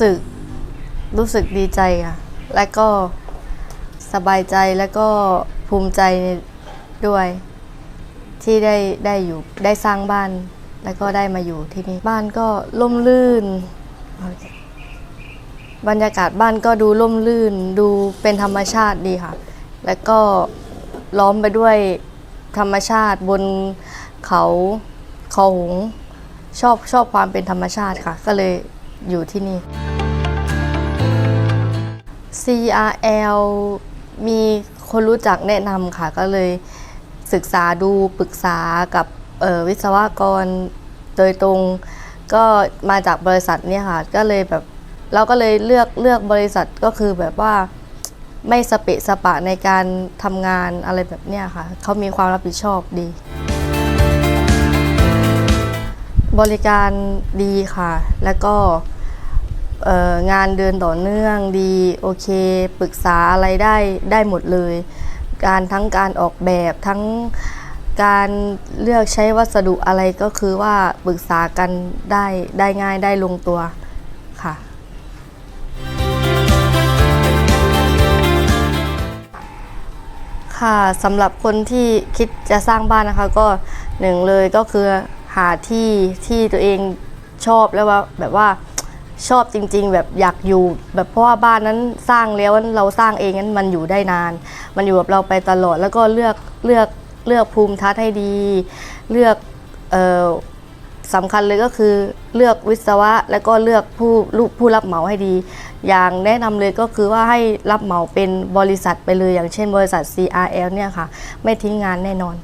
สึกรู้สึกดีใจค่ะ และก็สบายใจและก็ภูมิใจด้วย ที่ได้ได้อยู่ได้สร้างบ้าน แล้วก็ได้มาอยู่ที่นี่บ้านก็ร่มรื่น บรรยากาศบ้านก็ดูร่มรื่น ดูเป็นธรรมชาติดีค่ะ แล้วก็ล้อมไปด้วยธรรมชาติบนเขาเขาหงส์ชอบชอบความเป็นธรรมชาติค่ะ ก็เลยอยู่ที่นี่ CRL มีคนรู้จักแนะนำค่ะ ก็เลยศึกษาดูปรึกษากับวิศวกรโดยตรง ก็มาจากบริษัทเนี่ยค่ะ ก็เลยแบบเราก็เลยเลือกเลือกบริษัทก็คือแบบว่าไม่สเปะสปะในการทำงานอะไรแบบเนี้ยค่ะ เขามีความรับผิดชอบดี บริการดีค่ะ แล้วก็ งานเดินต่อเนื่องดี โอเค ปรึกษาอะไรได้ได้หมดเลย การทั้งการออกแบบทั้งการเลือกใช้วัสดุอะไรก็คือว่าปรึกษากันได้ได้ง่ายได้ลงตัวค่ะค่ะสำหรับคนที่คิดจะสร้างบ้านนะคะ ก็หนึ่งเลยก็คือหาที่ที่ตัวเองชอบแล้วว่าแบบว่า ชอบจริง ๆ แบบอยากอยู่ แบบเพราะว่าบ้านนั้นสร้างแล้วเราสร้างเองนั้นมันอยู่ได้นาน มันอยู่กับเราไปตลอดแล้วก็เลือกเลือกเลือกภูมิทัศน์ให้ดี เลือกออสำคัญเลยก็คือเลือกวิศวะ แล้วก็เลือกผู้ลูกผู้รับเหมาให้ดี อย่างแนะนำเลยก็คือว่าให้รับเหมาเป็นบริษัทไปเลยอย่างเช่นบริษัท CRL เนี่ยค่ะ ไม่ทิ้งงานแน่นอน